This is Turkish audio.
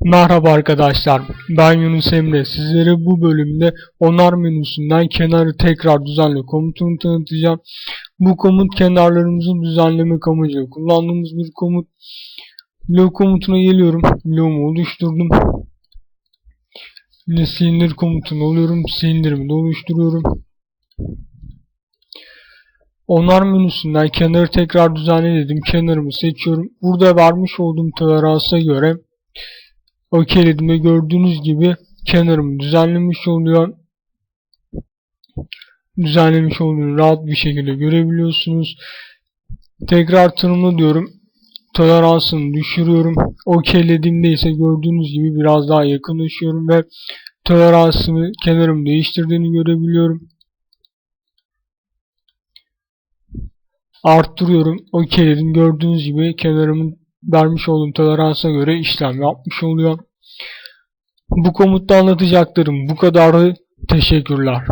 Merhaba arkadaşlar, ben Yunus Emre. Sizlere bu bölümde onar menüsünden kenarı tekrar düzenle komutunu tanıtacağım. Bu komut kenarlarımızı düzenlemek amacıyla kullandığımız bir komut. Lo komutuna geliyorum. Lo'mu oluşturdum. Yine silindir komutunu alıyorum. Silindirimi de oluşturuyorum. Onar menüsünden kenarı tekrar düzenle dedim. Kenarımı seçiyorum. Burada vermiş olduğum toleransa göre okeyledim gördüğünüz gibi kenarımı düzenlemiş oluyor. Düzenlemiş olduğunu rahat bir şekilde görebiliyorsunuz. Tekrar tanımla diyorum. Toleransını düşürüyorum. Okeylediğimde ise gördüğünüz gibi biraz daha yakınlaşıyorum ve toleransımı kenarımı değiştirdiğini görebiliyorum. Arttırıyorum. Okeyledim. Gördüğünüz gibi kenarımın vermiş olduğum toleransa göre işlem yapmış oluyor. Bu komutta anlatacaklarım bu kadardı. Teşekkürler.